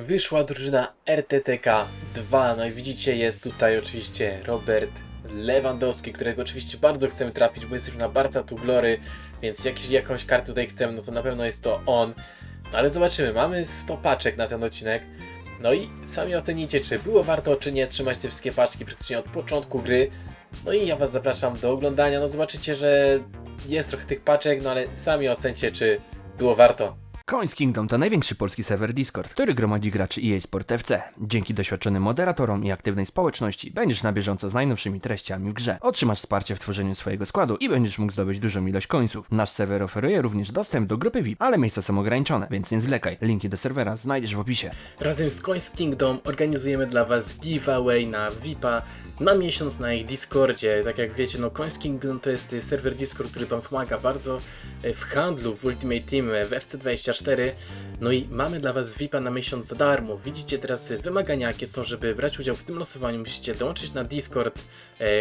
Wyszła drużyna RTTK 2, no i widzicie jest tutaj oczywiście Robert Lewandowski, którego oczywiście bardzo chcemy trafić, bo jest drużyna Barca tu Glory, więc jak, jakąś kartę tutaj chcemy, no to na pewno jest to on. No ale zobaczymy, mamy 100 paczek na ten odcinek. No i sami ocenicie, czy było warto, czy nie trzymać te wszystkie paczki praktycznie od początku gry. No i ja Was zapraszam do oglądania. No zobaczycie, że jest trochę tych paczek, no ale sami ocencie, czy było warto. Coins Kingdom to największy polski serwer Discord, który gromadzi graczy EA Sport FC. Dzięki doświadczonym moderatorom i aktywnej społeczności będziesz na bieżąco z najnowszymi treściami w grze. Otrzymasz wsparcie w tworzeniu swojego składu i będziesz mógł zdobyć dużą ilość coinsów. Nasz serwer oferuje również dostęp do grupy VIP, ale miejsca są ograniczone, więc nie zwlekaj. Linki do serwera znajdziesz w opisie. Razem z Coins Kingdom organizujemy dla Was giveaway na VIPa na miesiąc na ich Discordzie. Tak jak wiecie, no Coins Kingdom to jest serwer Discord, który Wam pomaga bardzo w handlu, w Ultimate Team, w FC20 no i mamy dla Was VIPa na miesiąc za darmo. Widzicie teraz wymagania, jakie są, żeby brać udział w tym losowaniu. Musicie dołączyć na Discord,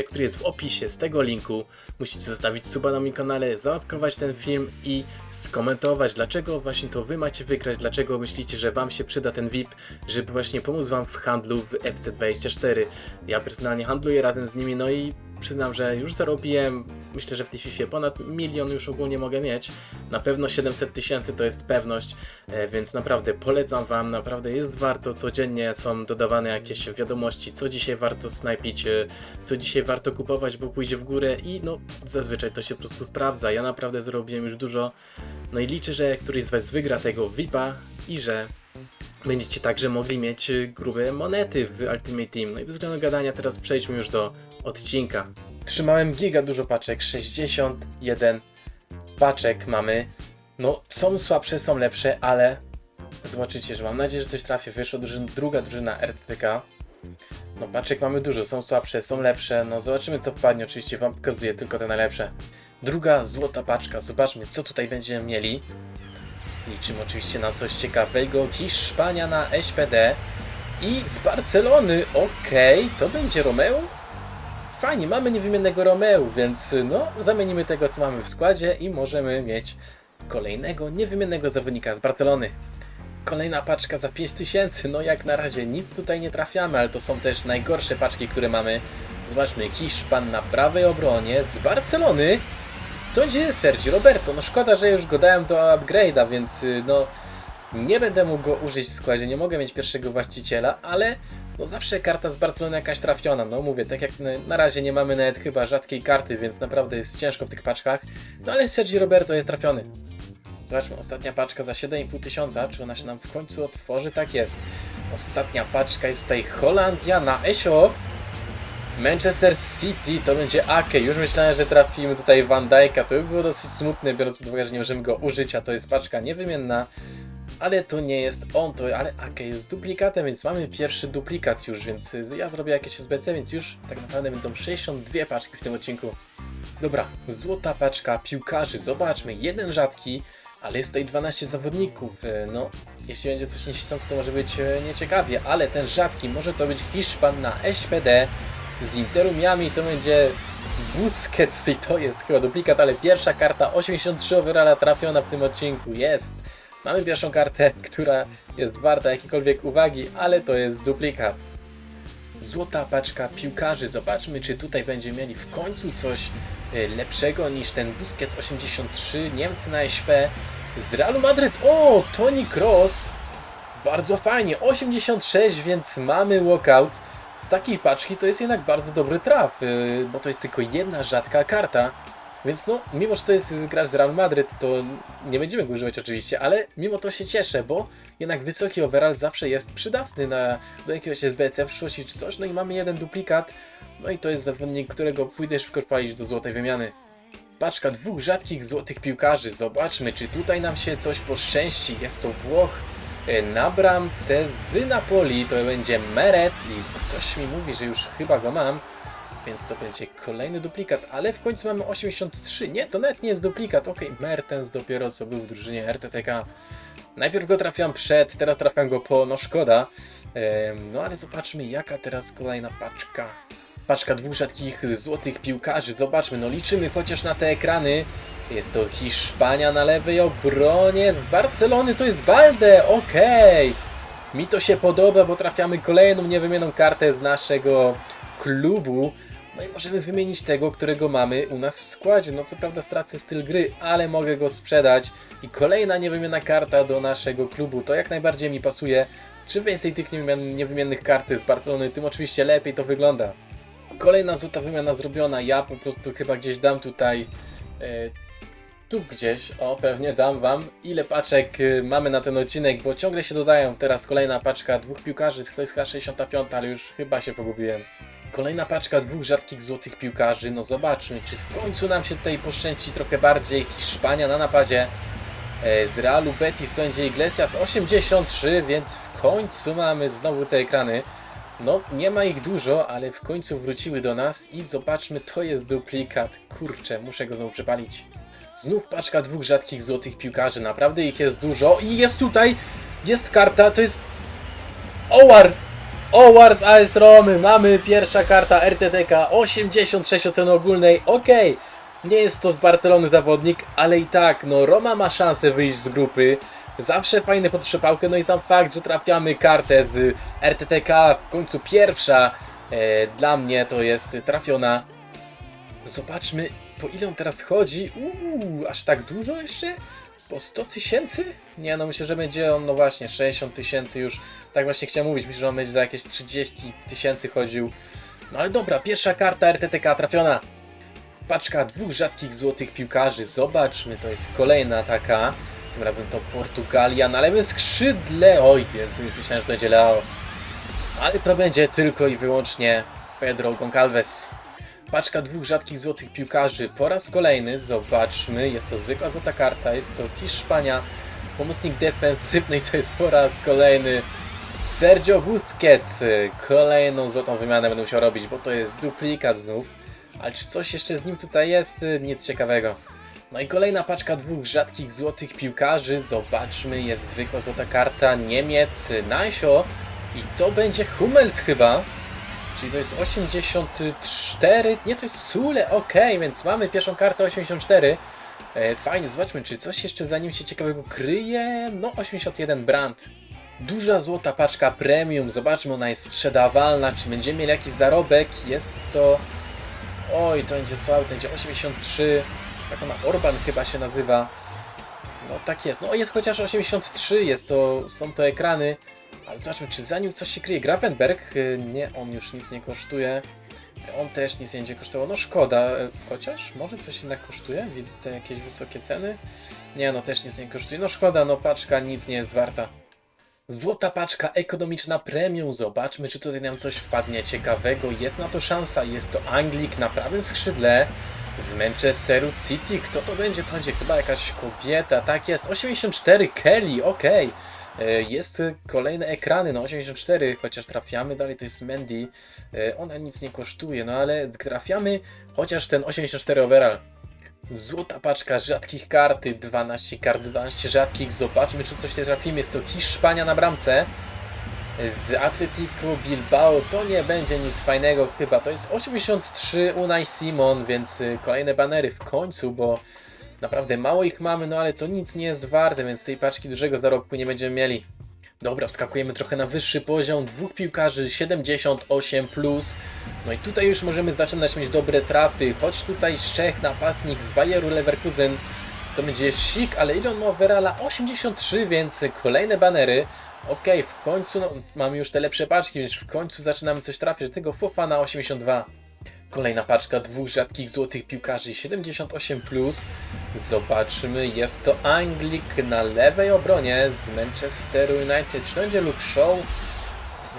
który jest w opisie z tego linku. Musicie zostawić suba na moim kanale, załapkować ten film i skomentować, dlaczego właśnie to Wy macie wygrać, dlaczego myślicie, że Wam się przyda ten VIP, żeby właśnie pomóc Wam w handlu w FC24. Ja personalnie handluję razem z nimi, no i przyznam, że już zarobiłem, myślę, że w tej FIFA ponad milion już ogólnie mogę mieć. Na pewno 700 tysięcy to jest pewność, e, więc naprawdę polecam Wam, naprawdę jest warto. Codziennie są dodawane jakieś wiadomości, co dzisiaj warto snajpić, e, co dzisiaj warto kupować, bo pójdzie w górę i no zazwyczaj to się po prostu sprawdza. Ja naprawdę zrobiłem już dużo, no i liczę, że któryś z Was wygra tego VIPa i że będziecie także mogli mieć y, grube monety w Ultimate Team. No i bez względu gadania teraz przejdźmy już do odcinka. Trzymałem giga dużo paczek, 61 paczek mamy. No są słabsze, są lepsze, ale zobaczycie, że mam nadzieję, że coś trafię. Wyszła drużyna, druga drużyna RTTK. No paczek mamy dużo, są słabsze, są lepsze. No zobaczymy co wpadnie, oczywiście wam pokazuję tylko te najlepsze. Druga złota paczka, zobaczmy co tutaj będziemy mieli. Liczymy oczywiście na coś ciekawego. Hiszpania na SPD i z Barcelony. Okej, to będzie Romeo? Fajnie, mamy niewymiennego Romeo, więc no, zamienimy tego, co mamy w składzie i możemy mieć kolejnego niewymiennego zawodnika z Barcelony. Kolejna paczka za 5000. No jak na razie nic tutaj nie trafiamy, ale to są też najgorsze paczki, które mamy. Zobaczmy, Hiszpan na prawej obronie z Barcelony. To będzie Sergio Roberto. No szkoda, że już go dałem do upgrade'a, więc y, no nie będę mógł go użyć w składzie, nie mogę mieć pierwszego właściciela, ale no zawsze karta z Barcelony jakaś trafiona. No mówię, tak jak na razie nie mamy nawet chyba rzadkiej karty, więc naprawdę jest ciężko w tych paczkach. No ale Sergio Roberto jest trafiony. Zobaczmy, ostatnia paczka za 7,5 tysiąca. Czy ona się nam w końcu otworzy? Tak jest. Ostatnia paczka jest tutaj Holandia na Esio. Manchester City to będzie Ake. Już myślałem, że trafimy tutaj Van Dijk'a. To by było dosyć smutne, biorąc pod uwagę, że nie możemy go użyć, a to jest paczka niewymienna. Ale to nie jest on, to ale Ake jest duplikatem, więc mamy pierwszy duplikat już, więc y, ja zrobię jakieś SBC, więc już tak naprawdę będą 62 paczki w tym odcinku. Dobra, złota paczka piłkarzy, zobaczmy, jeden rzadki, ale jest tutaj 12 zawodników. E, No, jeśli będzie coś nieświszące, to może być e, nieciekawie, ale ten rzadki może to być Hiszpan na SPD z Interu Miami, to będzie Busquets i to jest chyba duplikat, ale pierwsza karta 83 overalla trafiona w tym odcinku, jest. Mamy pierwszą kartę, która jest warta jakiejkolwiek uwagi, ale to jest duplikat. Złota paczka piłkarzy. Zobaczmy, czy tutaj będziemy mieli w końcu coś e, lepszego niż ten Busquets 83, Niemcy na SP z Realu Madryt. O, Toni Kroos. Bardzo fajnie, 86, więc mamy walkout. Z takiej paczki to jest jednak bardzo dobry traf, yy, bo to jest tylko jedna rzadka karta. Więc no, mimo że to jest gracz z Real Madryt, to nie będziemy go używać oczywiście, ale mimo to się cieszę, bo jednak wysoki overall zawsze jest przydatny na, do jakiegoś SBC w przyszłości czy coś. No i mamy jeden duplikat, no i to jest zawodnik, którego pójdę szybko palić do złotej wymiany. Paczka dwóch rzadkich złotych piłkarzy. Zobaczmy, czy tutaj nam się coś poszczęści. Jest to Włoch e, na bramce z Napoli. To będzie Meret i coś mi mówi, że już chyba go mam. Więc to będzie kolejny duplikat, ale w końcu mamy 83. Nie, to nawet nie jest duplikat. Okej, Mertens dopiero co był w drużynie RTTK. Najpierw go trafiam przed, teraz trafiam go po, no szkoda. Em, no ale zobaczmy, jaka teraz kolejna paczka. Paczka dwóch rzadkich złotych piłkarzy. Zobaczmy, no liczymy chociaż na te ekrany. Jest to Hiszpania na lewej obronie z Barcelony, to jest Balde, okej. Mi to się podoba, bo trafiamy kolejną niewymienioną kartę z naszego klubu. No i możemy wymienić tego, którego mamy u nas w składzie. No co prawda stracę styl gry, ale mogę go sprzedać. I kolejna niewymienna karta do naszego klubu. To jak najbardziej mi pasuje. Czym więcej tych niewymiennych kart z Barcelony, tym oczywiście lepiej to wygląda. Kolejna złota wymiana zrobiona. Ja po prostu chyba gdzieś dam tutaj. E, tu gdzieś, o pewnie dam wam ile paczek y, mamy na ten odcinek, bo ciągle się dodają. Teraz kolejna paczka dwóch piłkarzy, to jest chyba 65, ale już chyba się pogubiłem. Kolejna paczka dwóch rzadkich złotych piłkarzy, no zobaczmy, czy w końcu nam się tutaj poszczęci trochę bardziej. Hiszpania na napadzie e, z Realu Betis będzie Iglesias 83, więc w końcu mamy znowu te ekrany. No, nie ma ich dużo, ale w końcu wróciły do nas i zobaczmy, to jest duplikat. Kurczę, muszę go znowu przepalić. Znów paczka dwóch rzadkich złotych piłkarzy, naprawdę ich jest dużo i jest tutaj, jest karta, to jest Owar! Owar z AS Romy, mamy pierwsza karta RTTK, 86 oceny ogólnej, okej, nie jest to z Barcelony zawodnik, ale i tak, no Roma ma szansę wyjść z grupy, zawsze fajne pod trzepałkę, no i sam fakt, że trafiamy kartę z RTTK, w końcu pierwsza, e, dla mnie to jest trafiona, Zobaczmy, po ile on teraz chodzi. Uuu, aż tak dużo jeszcze? Po 100 tysięcy? Nie, no myślę, że będzie on, no właśnie, 60 tysięcy już. Tak właśnie chciałem mówić, myślę, że on będzie za jakieś 30 tysięcy chodził. No ale dobra, pierwsza karta RTTK trafiona. Paczka dwóch rzadkich złotych piłkarzy. Zobaczmy, to jest kolejna taka. Tym razem to Portugalia na lewym skrzydle. Oj, Jezu, już myślałem, że to będzie. Ale to będzie tylko i wyłącznie Pedro Goncalves. Paczka dwóch rzadkich złotych piłkarzy. Po raz kolejny, zobaczmy, jest to zwykła złota karta, jest to Hiszpania, pomocnik defensywny to jest po raz kolejny Sergio Busquets. Kolejną złotą wymianę będę musiał robić, bo to jest duplikat znów. Ale czy coś jeszcze z nim tutaj jest? Nic ciekawego. No i kolejna paczka dwóch rzadkich złotych piłkarzy. Zobaczmy, jest zwykła złota karta Niemiec, Naisho i to będzie Hummels chyba. Czyli to jest 84, nie to jest Sule, ok, więc mamy pierwszą kartę 84. E, fajnie, zobaczmy, czy coś jeszcze za nim się ciekawego kryje. No, 81 brand. Duża złota paczka premium, zobaczmy, ona jest sprzedawalna, czy będziemy mieli jakiś zarobek. Jest to... Oj, to będzie słabe, to będzie 83. Tak ona Orban chyba się nazywa. No tak jest, no jest chociaż 83, jest to, są to ekrany. Ale zobaczmy, czy za nim coś się kryje. Gravenberg, y, nie, on już nic nie kosztuje. On też nic nie będzie kosztował. No szkoda, y, chociaż może coś jednak kosztuje. Widzę tutaj jakieś wysokie ceny. Nie, no też nic nie kosztuje. No szkoda, no paczka nic nie jest warta. Złota paczka ekonomiczna premium. Zobaczmy, czy tutaj nam coś wpadnie ciekawego. Jest na to szansa. Jest to Anglik na prawym skrzydle z Manchesteru City. Kto to będzie? To będzie chyba jakaś kobieta. Tak jest. 84 Kelly, okej. E, Jest kolejne ekrany na 84, chociaż trafiamy dalej, to jest Mandy. E, Ona nic nie kosztuje, no ale trafiamy chociaż ten 84 overall. Złota paczka rzadkich karty, 12 kart, 12 rzadkich. Zobaczmy, czy coś nie trafimy. Jest to Hiszpania na bramce. Z Atletico Bilbao to nie będzie nic fajnego chyba. To jest 83 Unai Simon, więc y, kolejne banery w końcu, bo naprawdę mało ich mamy, no ale to nic nie jest warte, więc tej paczki dużego zarobku nie będziemy mieli. Dobra, wskakujemy trochę na wyższy poziom. Dwóch piłkarzy 78. Plus. No i tutaj już możemy zaczynać mieć dobre trafy. Choć tutaj Czech napastnik z Bayeru Leverkusen. To będzie sik, ale ile on ma overalla? 83, więc kolejne banery. Okej, w końcu no, mamy już te lepsze paczki, więc w końcu zaczynamy coś trafiać. Tego Fofa na 82. Kolejna paczka dwóch rzadkich złotych piłkarzy 78. Zobaczymy, jest to Anglik na lewej obronie z Manchesteru United. Czy to będzie Luke Shaw?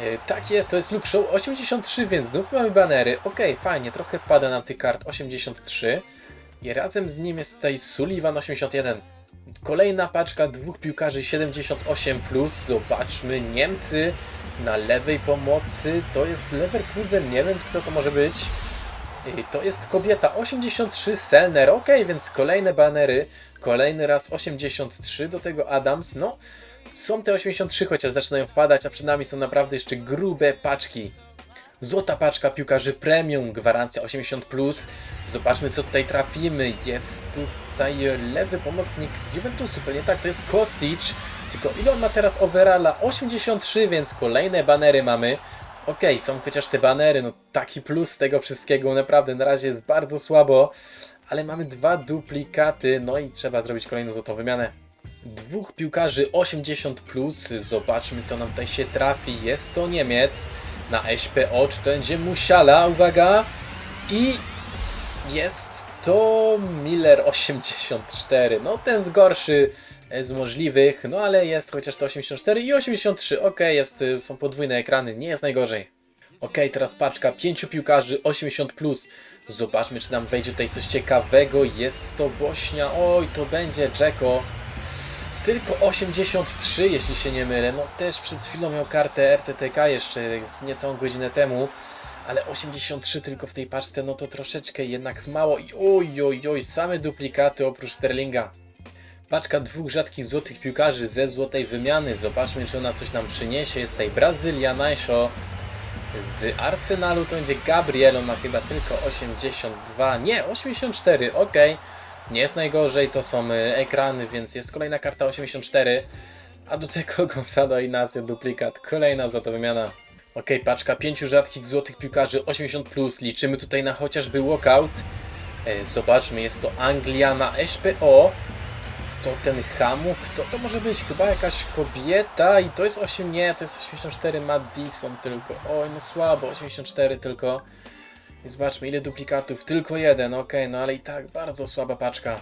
E, Tak jest, to jest Luke Shaw 83, więc znów mamy banery. Okej, fajnie, trochę wpada nam tych kart 83. I razem z nim jest tutaj Sullivan 81. Kolejna paczka dwóch piłkarzy 78. Zobaczmy, Niemcy na lewej pomocy. To jest Leverkusen, nie wiem kto to może być. I To jest kobieta 83 Selner. Ok, więc kolejne banery. Kolejny raz 83, do tego Adams. No, są te 83, chociaż zaczynają wpadać, a przed nami są naprawdę jeszcze grube paczki. Złota paczka piłkarzy premium, gwarancja 80+. Plus. Zobaczmy co tutaj trafimy. Jest tutaj lewy pomocnik z Juventusu, pewnie tak, to jest Kostic. Tylko ile on ma teraz overalla? 83, więc kolejne banery mamy. Okej, są chociaż te banery, no taki plus z tego wszystkiego, naprawdę na razie jest bardzo słabo. Ale mamy dwa duplikaty, no i trzeba zrobić kolejną złotą wymianę. Dwóch piłkarzy 80, plus. zobaczmy co nam tutaj się trafi. Jest to Niemiec na SPO, czy to będzie Musiala, uwaga. I jest to Miller 84, no ten z gorszy e, z możliwych, no ale jest chociaż to 84 i 83, ok, jest, y, są podwójne ekrany, nie jest najgorzej. Ok, teraz paczka pięciu piłkarzy 80+. Plus. Zobaczmy, czy nam wejdzie tutaj coś ciekawego. Jest to Bośnia. Oj, to będzie Dzeko. Tylko 83, jeśli się nie mylę. No też przed chwilą miał kartę RTTK jeszcze z niecałą godzinę temu. Ale 83 tylko w tej paczce, no to troszeczkę jednak mało. I oj, oj, oj, same duplikaty oprócz Sterlinga. Paczka dwóch rzadkich złotych piłkarzy ze złotej wymiany. Zobaczmy, czy ona coś nam przyniesie. Jest tutaj Brazylia, Najszo. Z Arsenalu to będzie Gabriel, ma chyba tylko 82, nie, 84, ok. Nie jest najgorzej, to są y, ekrany, więc jest kolejna karta 84. A do tego Gonzalo Inacio duplikat, kolejna złota wymiana. Ok, paczka pięciu rzadkich złotych piłkarzy 80+, plus. liczymy tutaj na chociażby walkout. E, Zobaczmy, jest to Anglia na SPO z Tottenhamu. Kto to może być? Chyba jakaś kobieta i to jest 8, nie, to jest 84 Madison tylko. Oj, no słabo, 84 tylko. I zobaczmy ile duplikatów, tylko jeden, ok, no ale i tak bardzo słaba paczka.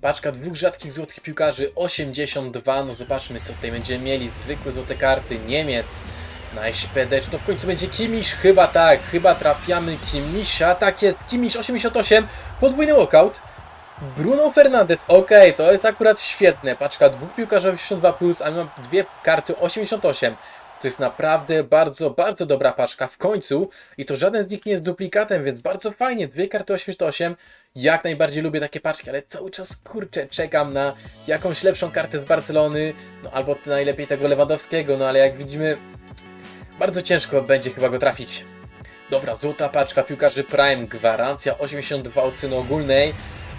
Paczka dwóch rzadkich złotych piłkarzy 82, no zobaczmy co tutaj będziemy mieli. Zwykłe złote karty, Niemiec na SPD, czy to w końcu będzie Kimiś? Chyba tak, chyba trafiamy Kimisia, tak jest, Kimiś 88, podwójny walkout. Bruno Fernandes, okej, to jest akurat świetne. Paczka dwóch piłkarzy 82, plus, a mam dwie karty 88. To jest naprawdę bardzo, bardzo dobra paczka w końcu i to żaden z nich nie jest duplikatem, więc bardzo fajnie. Dwie karty 88. Jak najbardziej lubię takie paczki, ale cały czas kurczę czekam na jakąś lepszą kartę z Barcelony, no albo najlepiej tego Lewandowskiego, no ale jak widzimy, bardzo ciężko będzie chyba go trafić. Dobra, złota paczka piłkarzy Prime, gwarancja 82 oceny ogólnej.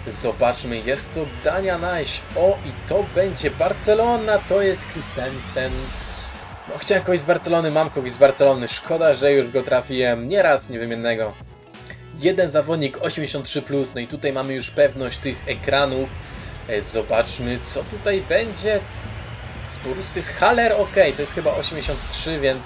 Zobaczmy, jest to Dania Nice. O, i to będzie Barcelona, to jest Christensen. No, chciałem kogoś z Barcelony, mam kogoś z Barcelony. Szkoda, że już go trafiłem. Nieraz niewymiennego. Jeden zawodnik 83, no i tutaj mamy już pewność tych ekranów. E, Zobaczmy, co tutaj będzie. Z Borussii to jest Haller, ok, to jest chyba 83, więc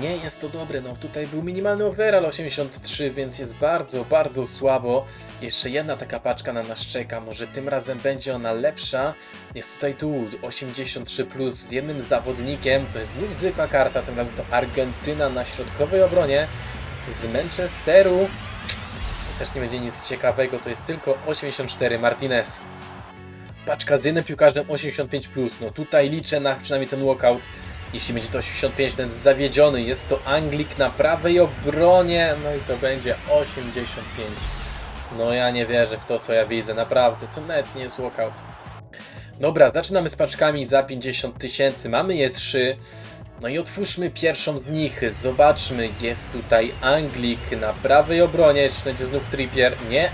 nie jest to dobre. No tutaj był minimalny overall 83, więc jest bardzo, bardzo słabo. Jeszcze jedna taka paczka na nas czeka. Może tym razem będzie ona lepsza. Jest tutaj tu 83 plus z jednym zawodnikiem. To jest znów zwykła karta, tym razem to Argentyna na środkowej obronie z Manchesteru. Też nie będzie nic ciekawego, to jest tylko 84 Martinez. Paczka z jednym piłkarzem 85+, plus. no tutaj liczę na przynajmniej ten walkout. Jeśli będzie to 85, ten zawiedziony, jest to Anglik na prawej obronie, no i to będzie 85. No ja nie wierzę w to, co ja widzę, naprawdę, to nawet nie jest walkout. Dobra, zaczynamy z paczkami za 50 tysięcy, mamy je trzy. No i otwórzmy pierwszą z nich, zobaczmy, jest tutaj Anglik na prawej obronie, czy będzie znów Trippier, nie.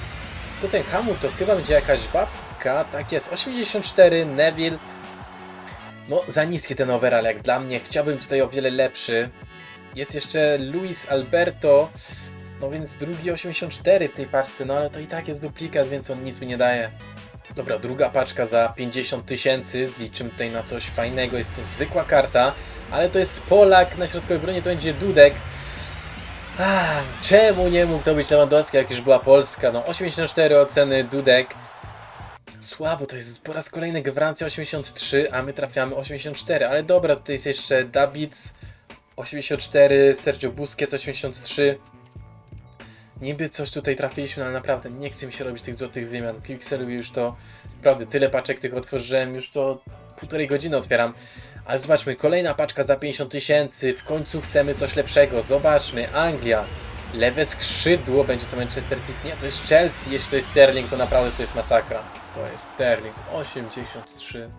Z Tottenhamu to chyba będzie jakaś babka, tak jest, 84, Neville, no, za niski ten overall jak dla mnie. Chciałbym tutaj o wiele lepszy. Jest jeszcze Luis Alberto. No więc drugi 84 w tej paczce, no ale to i tak jest duplikat, więc on nic mi nie daje. Dobra, druga paczka za 50 tysięcy. Zliczymy tutaj na coś fajnego. Jest to zwykła karta, ale to jest Polak. Na środkowej bronie to będzie Dudek. Ah, czemu nie mógł to być Lewandowski, jak już była Polska? No 84 oceny Dudek. Słabo, to jest po raz kolejny gwarancja 83, a my trafiamy 84, ale dobra, tutaj jest jeszcze Davids 84, Sergio Busquets 83. Niby coś tutaj trafiliśmy, ale naprawdę nie chcę mi się robić tych złotych wymian. Pixeluję już to, naprawdę tyle paczek tych otworzyłem, już to półtorej godziny otwieram. Ale zobaczmy, kolejna paczka za 50 tysięcy, w końcu chcemy coś lepszego. Zobaczmy, Anglia, lewe skrzydło, będzie to Manchester City, nie, to jest Chelsea, jeśli to jest Sterling, to naprawdę to jest masakra. To jest Sterling, 83.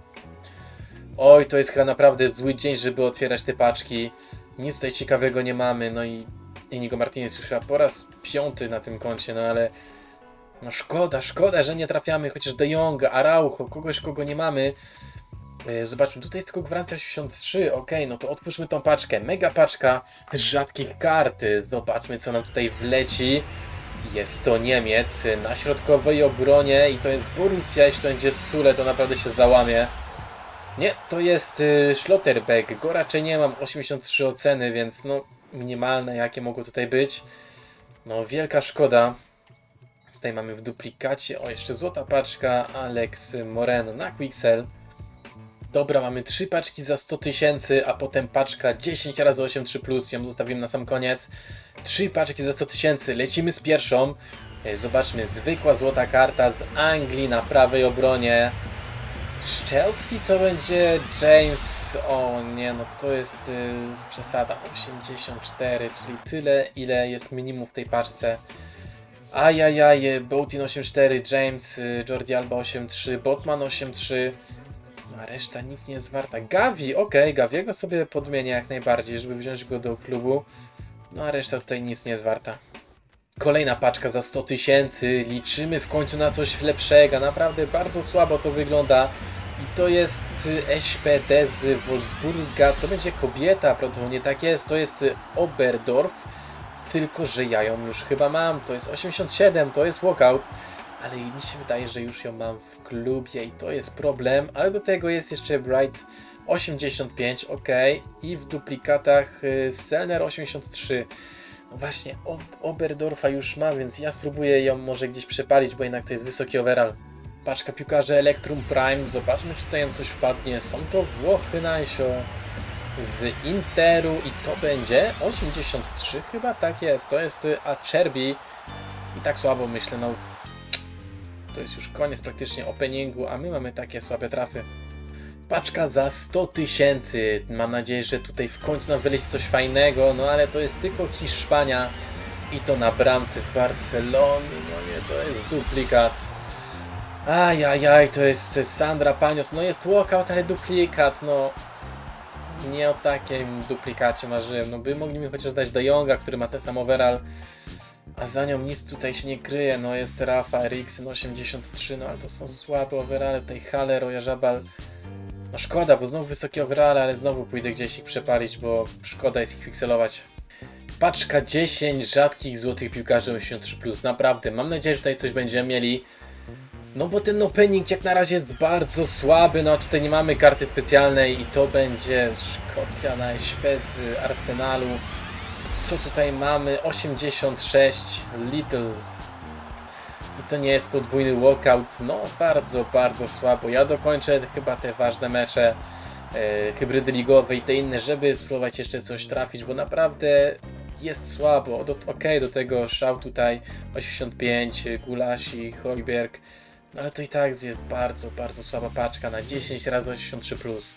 Oj, to jest chyba naprawdę zły dzień, żeby otwierać te paczki. Nic tutaj ciekawego nie mamy, no i Inigo Martinez już chyba po raz piąty na tym koncie, no ale no szkoda, szkoda, że nie trafiamy chociaż De Jonga, Araujo, kogoś, kogo nie mamy. E, Zobaczmy, tutaj jest tylko gwarancja 83, ok, no to otwórzmy tą paczkę. Mega paczka rzadkich kart. Zobaczmy, co nam tutaj wleci. Jest to Niemiec na środkowej obronie i to jest Borussia. Jeśli to będzie Sule, to naprawdę się załamie. Nie, to jest y, Schlotterbeck. Go raczej nie mam 83 oceny, więc no minimalne jakie mogą tutaj być. No wielka szkoda. Tutaj mamy w duplikacie, o jeszcze złota paczka, Alex Moreno na Quixel. Dobra, mamy trzy paczki za 100 tysięcy, a potem paczka 10 razy 83+, plus, ją zostawimy na sam koniec. Trzy paczki za 100 tysięcy, lecimy z pierwszą. E, Zobaczmy, zwykła złota karta z Anglii na prawej obronie. Z Chelsea to będzie James. O nie, no to jest y, przesada. 84, czyli tyle, ile jest minimum w tej paczce. Ajajaj, Boutin 84, James, y, Jordi Alba 83, Botman 83. No, A reszta nic nie jest warta. Gavi, okej, Gaviego sobie podmienię jak najbardziej, żeby wziąć go do klubu. No a reszta tutaj nic nie jest warta. Kolejna paczka za 100 tysięcy. Liczymy w końcu na coś lepszego. Naprawdę bardzo słabo to wygląda. I to jest SPD z Wolfsburga. To będzie kobieta, prawdopodobnie tak jest. To jest Oberdorf. Tylko, że ja ją już chyba mam. To jest 87, to jest walkout. Ale mi się wydaje, że już ją mam w klubie i to jest problem. Ale do tego jest jeszcze Bright 85, ok. I w duplikatach y, Selner 83. No właśnie, Ob- Oberdorfa już mam, więc ja spróbuję ją może gdzieś przepalić, bo jednak to jest wysoki overall. Paczka piłkarzy Electrum Prime, zobaczmy czy tutaj coś wpadnie. Są to Włochy Najsio z Interu i to będzie 83 chyba, tak jest. To jest y, Acerbi i tak słabo myślę, no to jest już koniec praktycznie openingu, a my mamy takie słabe trafy. Paczka za 100 tysięcy. Mam nadzieję, że tutaj w końcu nam wyleci coś fajnego, no ale to jest tylko Hiszpania i to na bramce z Barcelony. No nie, to jest duplikat. Ajajaj, to jest Sandra Panios. No jest walkout, ale duplikat, no. Nie o takim duplikacie marzyłem. No by mogli mi chociaż dać De Jonga, który ma ten sam overall. A za nią nic tutaj się nie kryje. No jest Rafa, Eriksen 83, no ale to są słabe overale. Tutaj Haller, Ojarzabal. No szkoda, bo znowu wysokie overale, ale znowu pójdę gdzieś ich przepalić, bo szkoda jest ich pikselować. Paczka 10 rzadkich złotych piłkarzy 83+. Naprawdę, mam nadzieję, że tutaj coś będziemy mieli. No bo ten opening jak na razie jest bardzo słaby, no a tutaj nie mamy karty specjalnej i to będzie Szkocja na SP z Arsenalu. Co tutaj mamy? 86 Little. I to nie jest podwójny walkout. No bardzo, bardzo słabo. Ja dokończę chyba te ważne mecze e, hybrydy ligowe i te inne, żeby spróbować jeszcze coś trafić, bo naprawdę jest słabo. Do, Okej, do tego szał tutaj 85, Gulasi, Hojberg. No ale to i tak jest bardzo, bardzo słaba paczka na 10 razy 83+. Plus.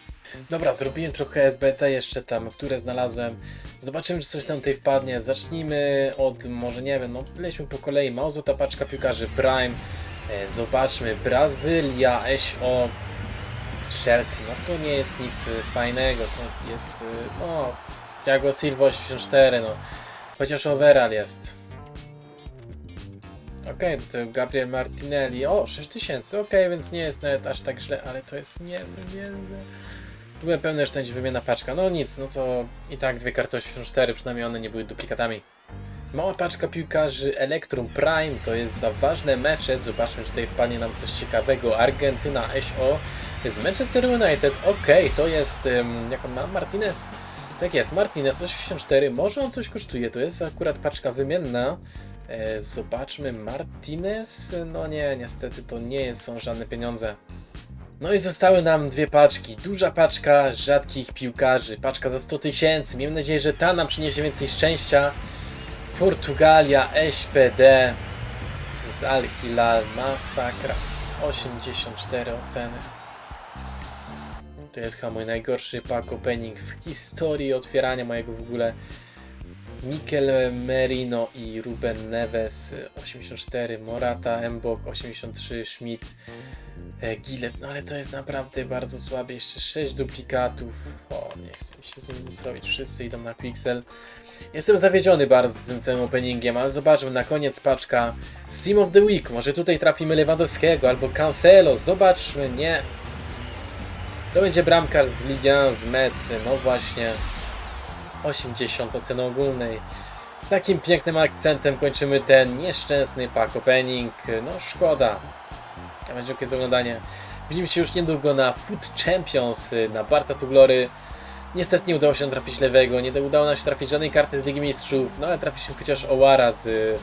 Dobra, zrobiłem trochę SBC jeszcze tam, które znalazłem. Zobaczymy, czy coś tam tutaj wpadnie. Zacznijmy od, może nie wiem, no lećmy po kolei. Mauzu, ta paczka piłkarzy Prime. E, zobaczmy, Brazylia, SO, Chelsea. No to nie jest nic fajnego, to jest, e, no, Thiago Silva 84, no. Chociaż overall jest. Okej, to Gabriel Martinelli. O, 6000, okej, więc nie jest nawet aż tak źle, ale to jest nie, nie, Byłem pewny, że to będzie wymiana paczka. No nic, no to i tak dwie karty 84, przynajmniej one nie były duplikatami. Mała paczka piłkarzy Electrum Prime to jest za ważne mecze. Zobaczmy, czy tutaj wpadnie nam coś ciekawego. Argentyna SO z Manchester United. Okej, to jest. Um, jak on ma? Martinez. Tak jest, Martinez 84. Może on coś kosztuje. To jest akurat paczka wymienna. E, zobaczmy, Martinez. No nie, niestety to nie są żadne pieniądze. No i zostały nam dwie paczki. Duża paczka rzadkich piłkarzy. Paczka za 100 tysięcy. Miejmy nadzieję, że ta nam przyniesie więcej szczęścia. Portugalia, SPD z Al Hilal. Masakra. 84 oceny. To jest chyba mój najgorszy pack opening w historii otwierania mojego w ogóle. Mikel Merino i Ruben Neves 84, Morata, Mbok 83, Schmidt, e, Gillet, no ale to jest naprawdę bardzo słabe, jeszcze 6 duplikatów, o nie chcę mi się z nimi zrobić. Wszyscy idą na Pixel. Jestem zawiedziony bardzo tym całym openingiem, ale zobaczmy, na koniec paczka Team of the Week. Może tutaj trafimy Lewandowskiego albo Cancelo. Zobaczmy, nie. To będzie bramkarz w Ligue 1 w Mecy. No właśnie. 80 oceny ogólnej. Takim pięknym akcentem kończymy ten nieszczęsny pack opening. No szkoda. A będzie okej oglądanie. Widzimy się już niedługo na Food Champions, y, na Barca Tuglory. Niestety nie udało się trafić lewego, nie udało nam się trafić żadnej karty z Ligi Mistrzów, no ale trafiliśmy chociaż Owara z y,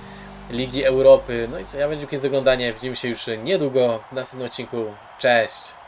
Ligi Europy. No i co, ja będzie okej oglądanie. Widzimy się już niedługo w następnym odcinku. Cześć!